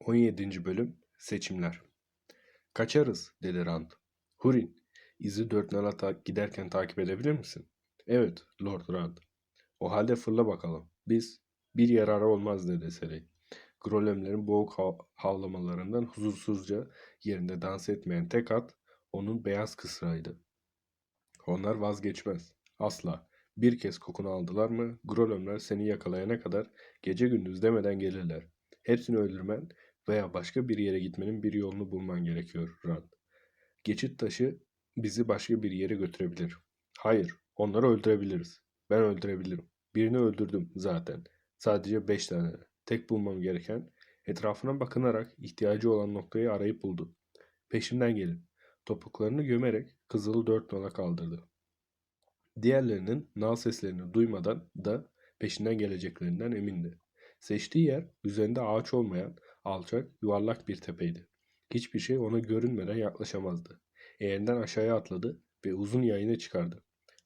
17. Bölüm Seçimler Kaçarız, dedi Rand. Hurin, izi dört nala giderken takip edebilir misin? Evet, Lord Rand. O halde fırla bakalım. Biz, bir yararı olmaz, dedi Serey. Grolemlerin boğuk hav- havlamalarından huzursuzca yerinde dans etmeyen tek at, onun beyaz kısrağıydı. Onlar vazgeçmez. Asla. Bir kez kokunu aldılar mı, Grolemler seni yakalayana kadar gece gündüz demeden gelirler. Hepsini öldürmen veya başka bir yere gitmenin bir yolunu bulman gerekiyor Rand. Geçit taşı bizi başka bir yere götürebilir. Hayır, onları öldürebiliriz. Ben öldürebilirim. Birini öldürdüm zaten. Sadece beş tane. Tek bulmam gereken etrafına bakınarak ihtiyacı olan noktayı arayıp buldu. Peşimden gelin. Topuklarını gömerek kızılı dört nala kaldırdı. Diğerlerinin nal seslerini duymadan da peşinden geleceklerinden emindi. Seçtiği yer üzerinde ağaç olmayan alçak, yuvarlak bir tepeydi. Hiçbir şey ona görünmeden yaklaşamazdı. Eğerinden aşağıya atladı ve uzun yayını çıkardı.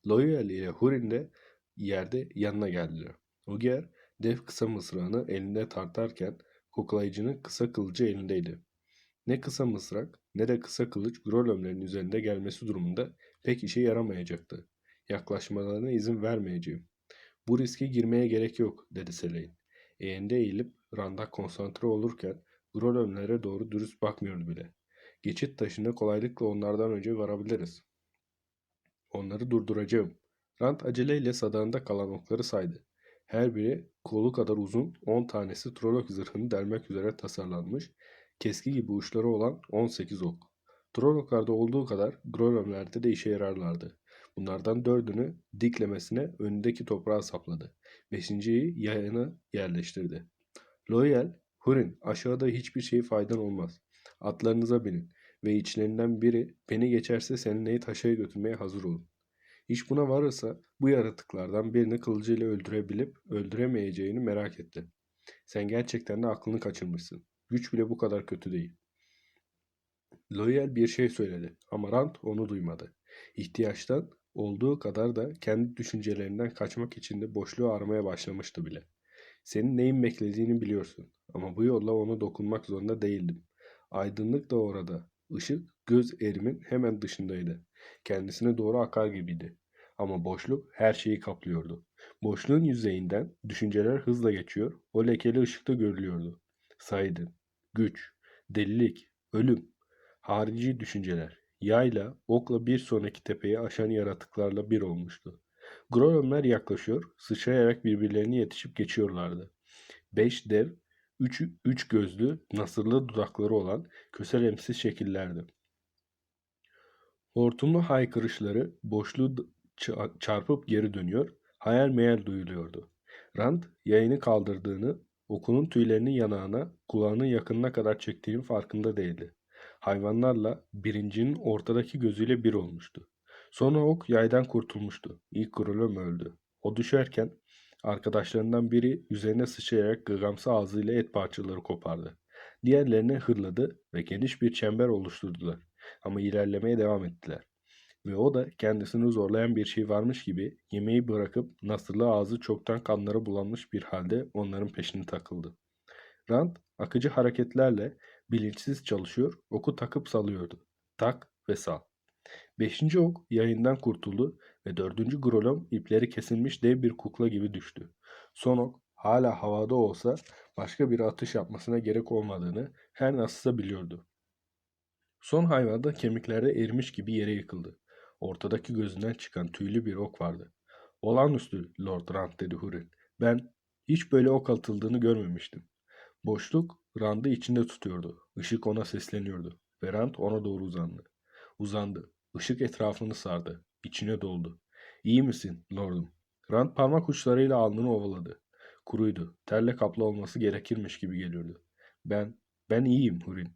Loyal ile Hurin de yerde yanına geldiler. Ogier, dev kısa mısrağını elinde tartarken koklayıcının kısa kılıcı elindeydi. Ne kısa mısrak ne de kısa kılıç Grolömlerin üzerinde gelmesi durumunda pek işe yaramayacaktı. Yaklaşmalarına izin vermeyeceğim. Bu riske girmeye gerek yok, dedi Selene. Eğende eğilip Rand'a konsantre olurken Grolömlere doğru dürüst bakmıyordu bile. Geçit taşına kolaylıkla onlardan önce varabiliriz. Onları durduracağım. Rand aceleyle sadağında kalan okları saydı. Her biri kolu kadar uzun 10 tanesi Trolok zırhını delmek üzere tasarlanmış, keski gibi uçları olan 18 ok. Troloklarda olduğu kadar Grolömlerde de işe yararlardı. Bunlardan dördünü diklemesine önündeki toprağa sapladı. Beşinciyi yayına yerleştirdi. Loyal, Hurin aşağıda hiçbir şey faydan olmaz. Atlarınıza binin ve içlerinden biri beni geçerse seninleyi taşaya götürmeye hazır olun. İş buna varırsa bu yaratıklardan birini kılıcıyla öldürebilip öldüremeyeceğini merak etti. Sen gerçekten de aklını kaçırmışsın. Güç bile bu kadar kötü değil. Loyal bir şey söyledi ama Rand onu duymadı. İhtiyaçtan olduğu kadar da kendi düşüncelerinden kaçmak için de boşluğu aramaya başlamıştı bile. Senin neyin beklediğini biliyorsun ama bu yolla ona dokunmak zorunda değildim. Aydınlık da orada. Işık göz erimin hemen dışındaydı. Kendisine doğru akar gibiydi. Ama boşluk her şeyi kaplıyordu. Boşluğun yüzeyinden düşünceler hızla geçiyor, o lekeli ışıkta görülüyordu. Saydın, güç, delilik, ölüm, harici düşünceler, yayla, okla bir sonraki tepeyi aşan yaratıklarla bir olmuştu. Grolomlar yaklaşıyor, sıçrayarak birbirlerine yetişip geçiyorlardı. Beş dev, üç, üç gözlü, nasırlı dudakları olan köselemsiz şekillerdi. Hortumlu haykırışları boşluğu çarpıp geri dönüyor, hayal meyal duyuluyordu. Rand yayını kaldırdığını, okunun tüylerini yanağına, kulağının yakınına kadar çektiğinin farkında değildi. Hayvanlarla birincinin ortadaki gözüyle bir olmuştu. Sonra ok yaydan kurtulmuştu. İlk Grolom öldü. O düşerken arkadaşlarından biri üzerine sıçrayarak gıgamsı ağzıyla et parçaları kopardı. Diğerlerini hırladı ve geniş bir çember oluşturdular. Ama ilerlemeye devam ettiler. Ve o da kendisini zorlayan bir şey varmış gibi yemeği bırakıp nasırlı ağzı çoktan kanlara bulanmış bir halde onların peşine takıldı. Rand akıcı hareketlerle bilinçsiz çalışıyor, oku takıp salıyordu. Tak ve sal. Beşinci ok yayından kurtuldu ve dördüncü grolom ipleri kesilmiş dev bir kukla gibi düştü. Son ok hala havada olsa başka bir atış yapmasına gerek olmadığını her nasılsa biliyordu. Son hayvan da kemiklerde erimiş gibi yere yıkıldı. Ortadaki gözünden çıkan tüylü bir ok vardı. Olağanüstü Lord Rand dedi Hurin. Ben hiç böyle ok atıldığını görmemiştim. Boşluk Rand'ı içinde tutuyordu. Işık ona sesleniyordu. Ve Rand ona doğru uzandı. Uzandı. Işık etrafını sardı. İçine doldu. İyi misin Lordum? Rand parmak uçlarıyla alnını ovaladı. Kuruydu. Terle kaplı olması gerekirmiş gibi geliyordu. Ben, ben iyiyim Hurin.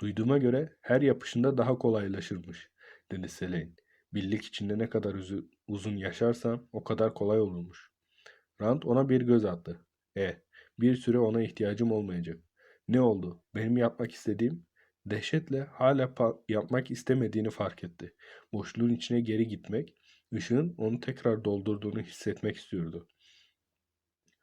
Duyduğuma göre her yapışında daha kolaylaşırmış, dedi Selene. Birlik içinde ne kadar uzun yaşarsam o kadar kolay olurmuş. Rand ona bir göz attı. E, bir süre ona ihtiyacım olmayacak. Ne oldu? Benim yapmak istediğim? Dehşetle hala yapmak istemediğini fark etti. Boşluğun içine geri gitmek, ışığın onu tekrar doldurduğunu hissetmek istiyordu.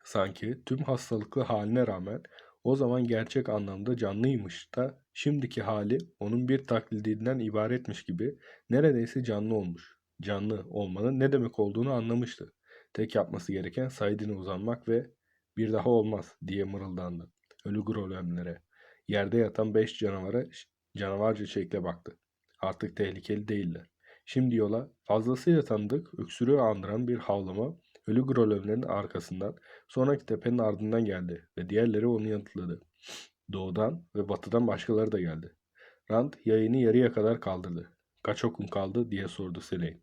Sanki tüm hastalıklı haline rağmen O zaman gerçek anlamda canlıymış da şimdiki hali onun bir taklidinden ibaretmiş gibi neredeyse canlı olmuş. Canlı olmanın ne demek olduğunu anlamıştı. Tek yapması gereken Said'ine uzanmak ve bir daha olmaz diye mırıldandı. Ölü golemlere. Yerde yatan beş canavara canavarca şekle baktı. Artık tehlikeli değiller. Şimdi yola fazlasıyla tanıdık, öksürüğü andıran bir havlama ölü golemlerin arkasından sonraki tepenin ardından geldi ve diğerleri onu yanıtladı. Doğudan ve batıdan başkaları da geldi. Rand yayını yarıya kadar kaldırdı. Kaç okun kaldı diye sordu Selene.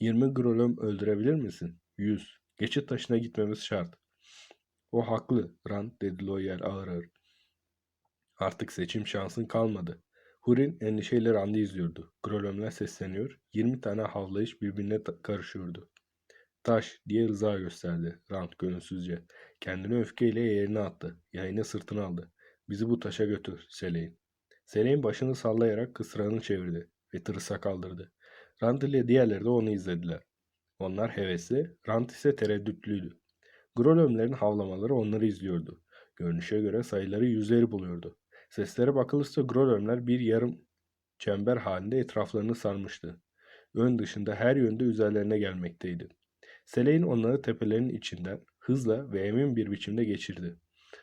20 grolem öldürebilir misin? 100. Geçit taşına gitmemiz şart. O haklı, Rand dedi Loyal ağır ağır. Artık seçim şansın kalmadı. Hurin endişeyle Rand'ı izliyordu. Grolömler sesleniyor. 20 tane havlayış birbirine karışıyordu. Taş diye rıza gösterdi Rand gönülsüzce. Kendini öfkeyle yerine attı. Yayını sırtına aldı. Bizi bu taşa götür Selene. Selene başını sallayarak kısrağını çevirdi ve tırısa kaldırdı. Rand ile diğerleri de onu izlediler. Onlar hevesli, Rand ise tereddütlüydü. Grolömlerin havlamaları onları izliyordu. Görünüşe göre sayıları yüzleri buluyordu. Seslere bakılırsa Grolömler bir yarım çember halinde etraflarını sarmıştı. Ön dışında her yönde üzerlerine gelmekteydi. Selene onları tepelerin içinden hızla ve emin bir biçimde geçirdi.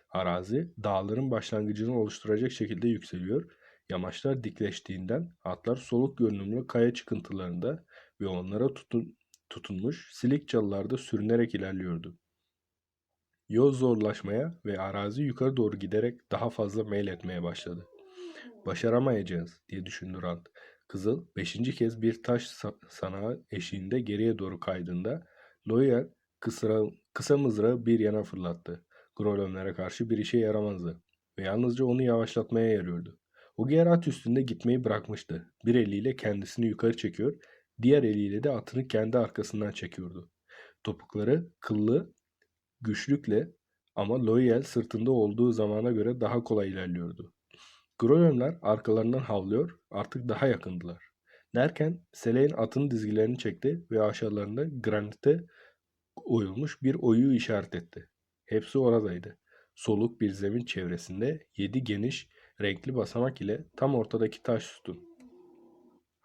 Arazi dağların başlangıcını oluşturacak şekilde yükseliyor, yamaçlar dikleştiğinden atlar soluk görünümlü kaya çıkıntılarında ve onlara tutun, tutunmuş silik çalılarda sürünerek ilerliyordu. Yol zorlaşmaya ve arazi yukarı doğru giderek daha fazla meyletmeye başladı. Başaramayacağız diye düşündü Rand. Kızıl beşinci kez bir taş sa- sanağı eşiğinde geriye doğru kaydığında Loyer kısa, kısa mızrağı bir yana fırlattı. Grolomlara karşı bir işe yaramazdı ve yalnızca onu yavaşlatmaya yarıyordu. Ogier at üstünde gitmeyi bırakmıştı. Bir eliyle kendisini yukarı çekiyor, diğer eliyle de atını kendi arkasından çekiyordu. Topukları kıllı, güçlükle ama Loyal sırtında olduğu zamana göre daha kolay ilerliyordu. Grolomlar arkalarından havlıyor, artık daha yakındılar. Derken Selene atın dizgilerini çekti ve aşağılarında granite oyulmuş bir oyu işaret etti. Hepsi oradaydı. Soluk bir zemin çevresinde yedi geniş, renkli basamak ile tam ortadaki taş sütun.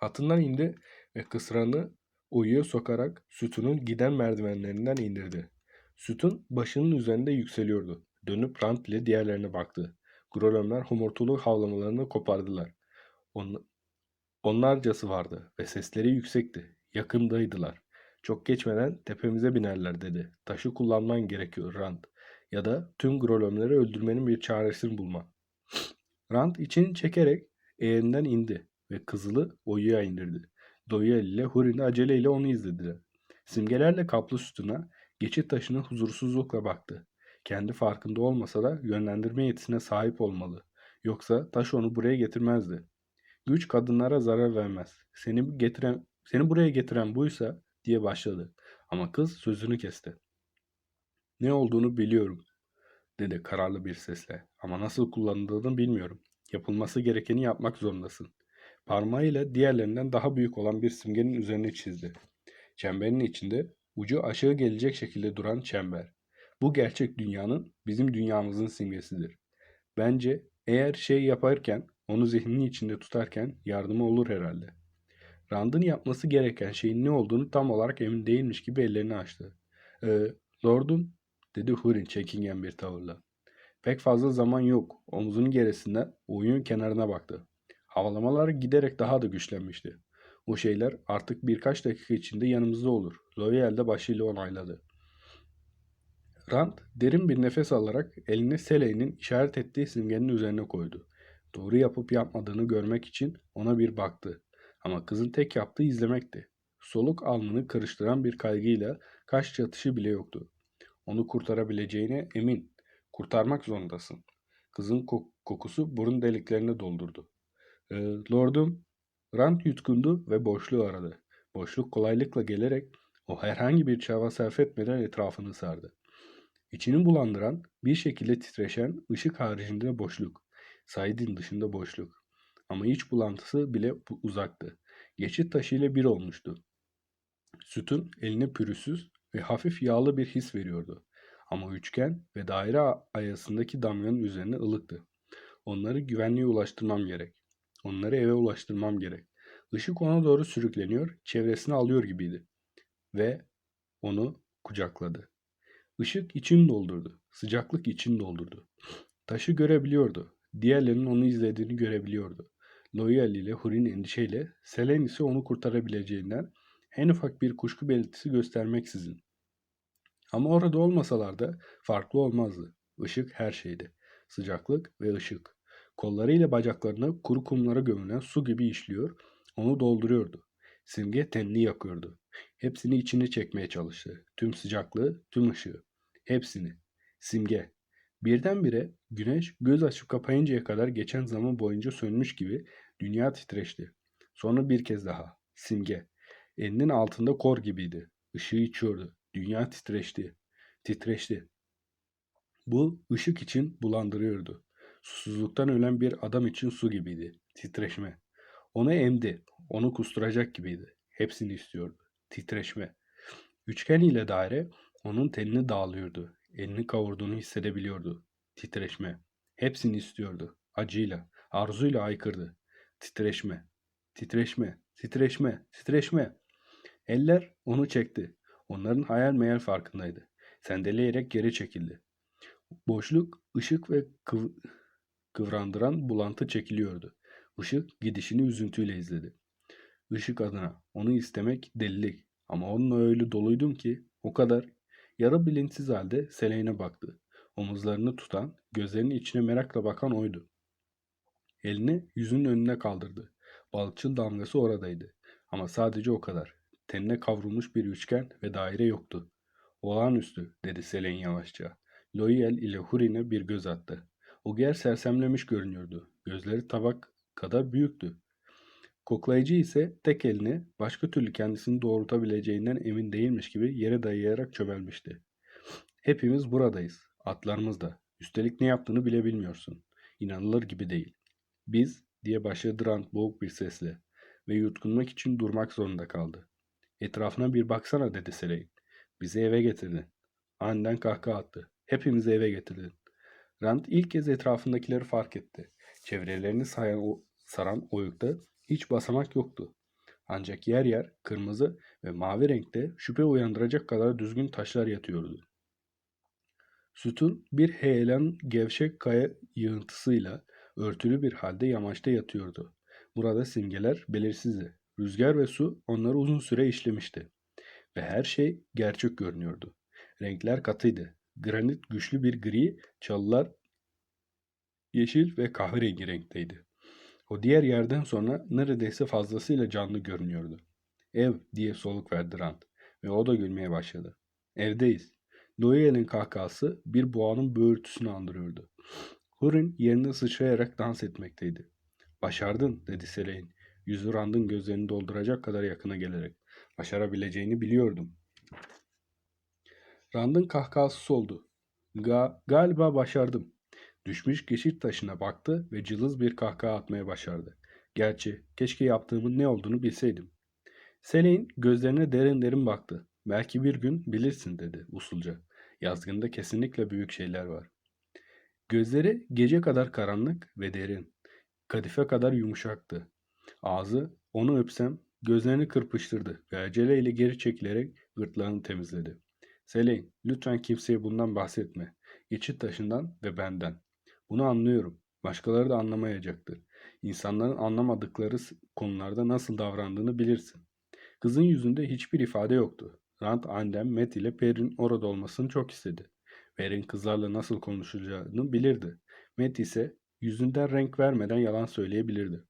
Atından indi ve kısranı oyuya sokarak sütunun giden merdivenlerinden indirdi. Sütun başının üzerinde yükseliyordu. Dönüp Rand ile diğerlerine baktı. Grolomlar homurtulu havlamalarını kopardılar. On, onlarcası vardı ve sesleri yüksekti. Yakındaydılar. Çok geçmeden tepemize binerler dedi. Taşı kullanman gerekiyor Rand. Ya da tüm grolomları öldürmenin bir çaresini bulma. Rand içini çekerek eğerinden indi ve kızılı oyuya indirdi. Doyel ile Hurin aceleyle onu izlediler. Simgelerle kaplı sütuna geçit taşına huzursuzlukla baktı. Kendi farkında olmasa da yönlendirme yetisine sahip olmalı. Yoksa taş onu buraya getirmezdi. Güç kadınlara zarar vermez. Seni getiren, seni buraya getiren buysa diye başladı. Ama kız sözünü kesti. Ne olduğunu biliyorum, dedi kararlı bir sesle. Ama nasıl kullanıldığını bilmiyorum. Yapılması gerekeni yapmak zorundasın. Parmağıyla diğerlerinden daha büyük olan bir simgenin üzerine çizdi. Çemberin içinde ucu aşağı gelecek şekilde duran çember. Bu gerçek dünyanın bizim dünyamızın simgesidir. Bence eğer şey yaparken, onu zihninin içinde tutarken yardımı olur herhalde. Rand'ın yapması gereken şeyin ne olduğunu tam olarak emin değilmiş gibi ellerini açtı. Ee, lordum, dedi Hurin çekingen bir tavırla. Pek fazla zaman yok. Omzunun gerisinden oyun kenarına baktı. Havalamalar giderek daha da güçlenmişti. O şeyler artık birkaç dakika içinde yanımızda olur. Loyal de başıyla onayladı. Rand derin bir nefes alarak elini Selene'nin işaret ettiği simgenin üzerine koydu. Doğru yapıp yapmadığını görmek için ona bir baktı. Ama kızın tek yaptığı izlemekti. Soluk alnını karıştıran bir kaygıyla kaş çatışı bile yoktu. Onu kurtarabileceğine emin. Kurtarmak zorundasın. Kızın kok- kokusu burun deliklerini doldurdu. "Ee, lordum, Rand yutkundu ve boşluğu aradı. Boşluk kolaylıkla gelerek o herhangi bir çaba sarf etmeden etrafını sardı. İçini bulandıran, bir şekilde titreşen ışık haricinde boşluk. Said'in dışında boşluk. Ama iç bulantısı bile uzaktı. Geçit taşıyla bir olmuştu. Sütun eline pürüzsüz ve hafif yağlı bir his veriyordu. Ama üçgen ve daire ayasındaki damganın üzerine ılıktı. Onları güvenliğe ulaştırmam gerek. Onları eve ulaştırmam gerek. Işık ona doğru sürükleniyor, çevresine alıyor gibiydi. Ve onu kucakladı. Işık için doldurdu. Sıcaklık için doldurdu. Taşı görebiliyordu. Diğerlerinin onu izlediğini görebiliyordu. Loyal ile Hurin endişeyle Selen ise onu kurtarabileceğinden en ufak bir kuşku belirtisi göstermeksizin. Ama orada olmasalar da farklı olmazdı. Işık her şeydi. Sıcaklık ve ışık. Kollarıyla bacaklarına kuru kumlara gömülen su gibi işliyor, onu dolduruyordu. Simge tenini yakıyordu. Hepsini içine çekmeye çalıştı. Tüm sıcaklığı, tüm ışığı. Hepsini. Simge. Birdenbire güneş göz açıp kapayıncaya kadar geçen zaman boyunca sönmüş gibi dünya titreşti. Sonra bir kez daha. Simge. Elinin altında kor gibiydi. Işığı içiyordu. Dünya titreşti. Titreşti. Bu ışık için bulandırıyordu. Susuzluktan ölen bir adam için su gibiydi. Titreşme. Onu emdi. Onu kusturacak gibiydi. Hepsini istiyordu. Titreşme. Üçgen ile daire onun tenini dağılıyordu. Elini kavurduğunu hissedebiliyordu. Titreşme. Hepsini istiyordu. Acıyla, arzuyla aykırdı. Titreşme. Titreşme. Titreşme. Titreşme. Eller onu çekti. Onların hayal meyal farkındaydı. Sendeleyerek geri çekildi. Boşluk, ışık ve kıv kıvrandıran bulantı çekiliyordu. Işık gidişini üzüntüyle izledi. Işık adına onu istemek delilik. Ama onunla öyle doluydum ki o kadar. Yarı bilinçsiz halde Seleyne baktı. Omuzlarını tutan, gözlerinin içine merakla bakan oydu. Elini yüzünün önüne kaldırdı. Balıkçıl damgası oradaydı. Ama sadece o kadar. Tenine kavrulmuş bir üçgen ve daire yoktu. Olağanüstü, dedi Selen yavaşça. Loyel ile Hurin'e bir göz attı. Ogier sersemlemiş görünüyordu. Gözleri tabak kadar büyüktü. Koklayıcı ise tek elini başka türlü kendisini doğrultabileceğinden emin değilmiş gibi yere dayayarak çömelmişti. Hepimiz buradayız. Atlarımız da. Üstelik ne yaptığını bile bilmiyorsun. İnanılır gibi değil. Biz diye başladı Rand boğuk bir sesle ve yutkunmak için durmak zorunda kaldı. Etrafına bir baksana dedi Seley. Bizi eve getirdin. Aniden kahkaha attı. Hepimizi eve getirdin. Rand ilk kez etrafındakileri fark etti. Çevrelerini sayan o, saran oyukta hiç basamak yoktu. Ancak yer yer kırmızı ve mavi renkte şüphe uyandıracak kadar düzgün taşlar yatıyordu. Sütun bir heyelan gevşek kaya yığıntısıyla örtülü bir halde yamaçta yatıyordu. Burada simgeler belirsizdi. Rüzgar ve su onları uzun süre işlemişti. Ve her şey gerçek görünüyordu. Renkler katıydı. Granit güçlü bir gri, çalılar yeşil ve kahverengi renkteydi. O diğer yerden sonra neredeyse fazlasıyla canlı görünüyordu. Ev diye soluk verdi Rand ve o da gülmeye başladı. Evdeyiz. Loyal'in kahkahası bir boğanın böğürtüsünü andırıyordu. Hurin yerinde sıçrayarak dans etmekteydi. Başardın dedi Selin. Yüzü Rand'ın gözlerini dolduracak kadar yakına gelerek. Başarabileceğini biliyordum. Rand'ın kahkahası soldu. Ga galiba başardım. Düşmüş geçit taşına baktı ve cılız bir kahkaha atmaya başardı. Gerçi keşke yaptığımın ne olduğunu bilseydim. Selin gözlerine derin derin baktı. Belki bir gün bilirsin dedi usulca. Yazgında kesinlikle büyük şeyler var. Gözleri gece kadar karanlık ve derin. Kadife kadar yumuşaktı. Ağzı onu öpsem gözlerini kırpıştırdı ve aceleyle geri çekilerek gırtlağını temizledi. Selin lütfen kimseye bundan bahsetme. Geçit taşından ve benden. Bunu anlıyorum. Başkaları da anlamayacaktır. İnsanların anlamadıkları konularda nasıl davrandığını bilirsin. Kızın yüzünde hiçbir ifade yoktu. Rand annem Matt ile Per'in orada olmasını çok istedi. Per'in kızlarla nasıl konuşacağını bilirdi. Matt ise yüzünden renk vermeden yalan söyleyebilirdi.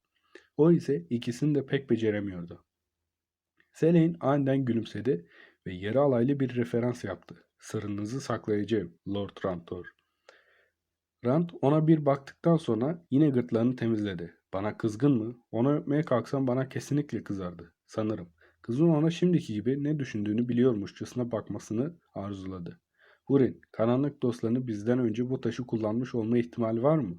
O ise ikisini de pek beceremiyordu. Selene aniden gülümsedi ve yarı alaylı bir referans yaptı. Sırrınızı saklayacağım, Lord Rantor. Rand ona bir baktıktan sonra yine gırtlağını temizledi. Bana kızgın mı? Onu öpmeye kalksam bana kesinlikle kızardı. Sanırım. Kızın ona şimdiki gibi ne düşündüğünü biliyormuşçasına bakmasını arzuladı. Hurin, karanlık dostlarını bizden önce bu taşı kullanmış olma ihtimali var mı?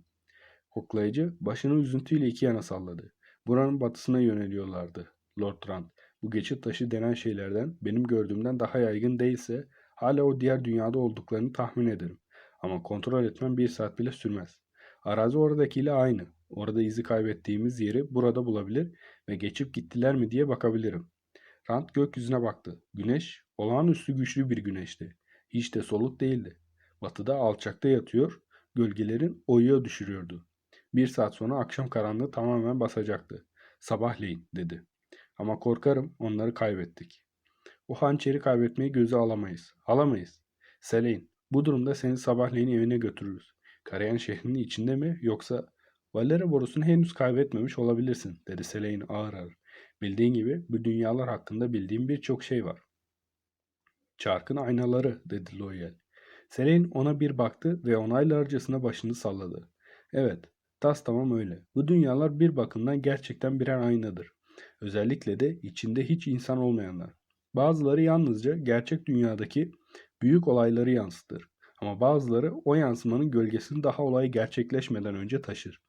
Koklayıcı başını üzüntüyle iki yana salladı. Buranın batısına yöneliyorlardı. Lord Rand, bu geçit taşı denen şeylerden benim gördüğümden daha yaygın değilse Hala o diğer dünyada olduklarını tahmin ederim. Ama kontrol etmem bir saat bile sürmez. Arazi oradakiyle aynı. Orada izi kaybettiğimiz yeri burada bulabilir ve geçip gittiler mi diye bakabilirim. Rand gökyüzüne baktı. Güneş olağanüstü güçlü bir güneşti. Hiç de soluk değildi. Batıda alçakta yatıyor, gölgelerin oyuğa düşürüyordu. Bir saat sonra akşam karanlığı tamamen basacaktı. Sabahleyin dedi. Ama korkarım onları kaybettik. O hançeri kaybetmeyi göze alamayız. Alamayız. Selin, bu durumda seni sabahleyin evine götürürüz. Karayan şehrinin içinde mi yoksa Valera borusunu henüz kaybetmemiş olabilirsin dedi Selin ağır ağır. Bildiğin gibi bu dünyalar hakkında bildiğim birçok şey var. Çarkın aynaları dedi Loyal. Selin ona bir baktı ve onaylarcasına başını salladı. Evet, tas tamam öyle. Bu dünyalar bir bakımdan gerçekten birer aynadır. Özellikle de içinde hiç insan olmayanlar. Bazıları yalnızca gerçek dünyadaki büyük olayları yansıtır. Ama bazıları o yansımanın gölgesini daha olay gerçekleşmeden önce taşır.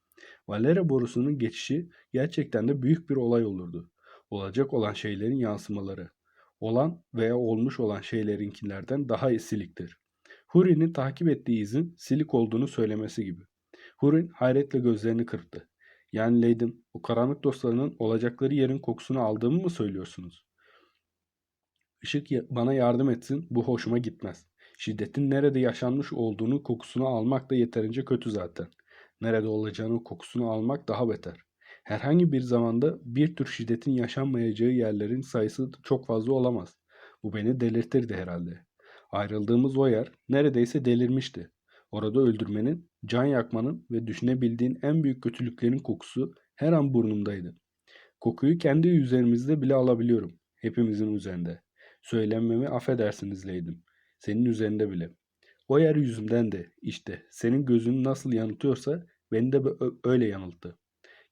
Valera borusunun geçişi gerçekten de büyük bir olay olurdu. Olacak olan şeylerin yansımaları. Olan veya olmuş olan şeylerinkilerden daha siliktir. Huri'nin takip ettiği izin silik olduğunu söylemesi gibi. Hurin hayretle gözlerini kırptı. Yani Leydim, o karanlık dostlarının olacakları yerin kokusunu aldığımı mı söylüyorsunuz? Işık bana yardım etsin, bu hoşuma gitmez. Şiddetin nerede yaşanmış olduğunu kokusunu almak da yeterince kötü zaten. Nerede olacağını kokusunu almak daha beter. Herhangi bir zamanda bir tür şiddetin yaşanmayacağı yerlerin sayısı çok fazla olamaz. Bu beni delirtirdi herhalde. Ayrıldığımız o yer neredeyse delirmişti. Orada öldürmenin, can yakmanın ve düşünebildiğin en büyük kötülüklerin kokusu her an burnumdaydı. Kokuyu kendi üzerimizde bile alabiliyorum. Hepimizin üzerinde. Söylenmemi affedersiniz Leydim. Senin üzerinde bile. O yer yüzümden de işte senin gözünü nasıl yanıltıyorsa beni de öyle yanılttı.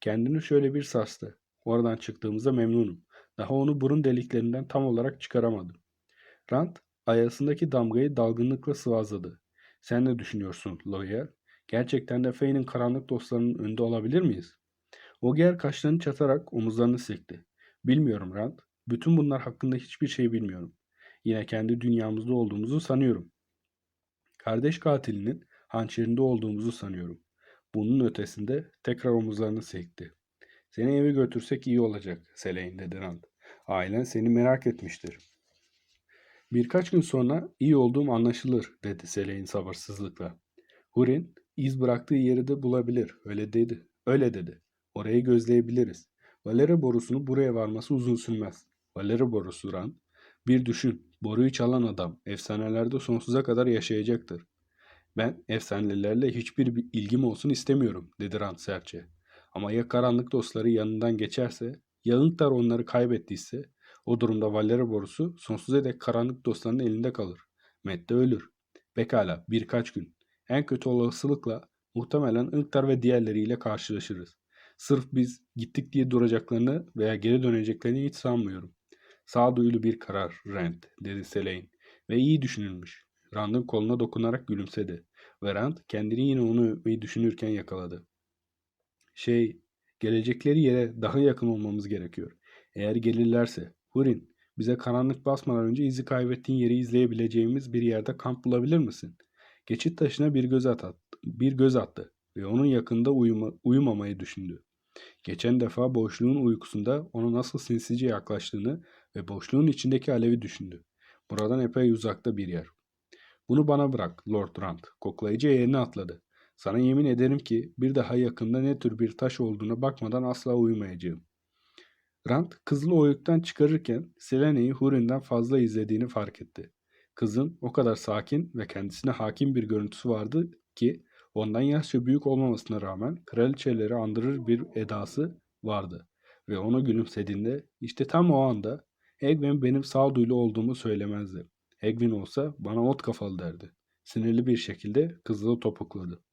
Kendini şöyle bir sarstı. Oradan çıktığımıza memnunum. Daha onu burun deliklerinden tam olarak çıkaramadım. Rand ayasındaki damgayı dalgınlıkla sıvazladı. Sen ne düşünüyorsun Lawyer? Gerçekten de Faye'nin karanlık dostlarının önünde olabilir miyiz? Ogier kaşlarını çatarak omuzlarını silkti. Bilmiyorum Rand. Bütün bunlar hakkında hiçbir şey bilmiyorum. Yine kendi dünyamızda olduğumuzu sanıyorum. Kardeş katilinin hançerinde olduğumuzu sanıyorum. Bunun ötesinde tekrar omuzlarını silkti. Seni eve götürsek iyi olacak Selene dedi Rand. Ailen seni merak etmiştir. Birkaç gün sonra iyi olduğum anlaşılır dedi Selene sabırsızlıkla. Hurin iz bıraktığı yeri de bulabilir. Öyle dedi. Öyle dedi. Orayı gözleyebiliriz. Valera borusunu buraya varması uzun sürmez. Valera borusu Rand. Bir düşün. Boruyu çalan adam efsanelerde sonsuza kadar yaşayacaktır. Ben efsanelerle hiçbir bir ilgim olsun istemiyorum dedi Rand sertçe. Ama ya karanlık dostları yanından geçerse, ya Inktar onları kaybettiyse o durumda Valera borusu sonsuza dek karanlık dostlarının elinde kalır. Matt de ölür. Pekala birkaç gün. En kötü olasılıkla muhtemelen Inktar ve diğerleriyle karşılaşırız. Sırf biz gittik diye duracaklarını veya geri döneceklerini hiç sanmıyorum. Sağduyulu bir karar Rand dedi Selene ve iyi düşünülmüş. Rand'ın koluna dokunarak gülümsedi ve Rand kendini yine onu öpmeyi düşünürken yakaladı. Şey, gelecekleri yere daha yakın olmamız gerekiyor. Eğer gelirlerse, Hurin, bize karanlık basmadan önce izi kaybettiğin yeri izleyebileceğimiz bir yerde kamp bulabilir misin? Geçit taşına bir göz at, bir göz attı ve onun yakında uyuma, uyumamayı düşündü. Geçen defa boşluğun uykusunda ona nasıl sinsice yaklaştığını ve boşluğun içindeki alevi düşündü. Buradan epey uzakta bir yer. Bunu bana bırak Lord Rand. Koklayıcı yerine atladı. Sana yemin ederim ki bir daha yakında ne tür bir taş olduğuna bakmadan asla uyumayacağım. Rand kızılı oyuktan çıkarırken Selene'yi Hurin'den fazla izlediğini fark etti. Kızın o kadar sakin ve kendisine hakim bir görüntüsü vardı ki ondan yaşça büyük olmamasına rağmen kraliçeleri andırır bir edası vardı. Ve ona gülümsediğinde işte tam o anda Egwin benim sağduyulu olduğumu söylemezdi. Egwin olsa bana ot kafalı derdi. Sinirli bir şekilde kızılı topukladı.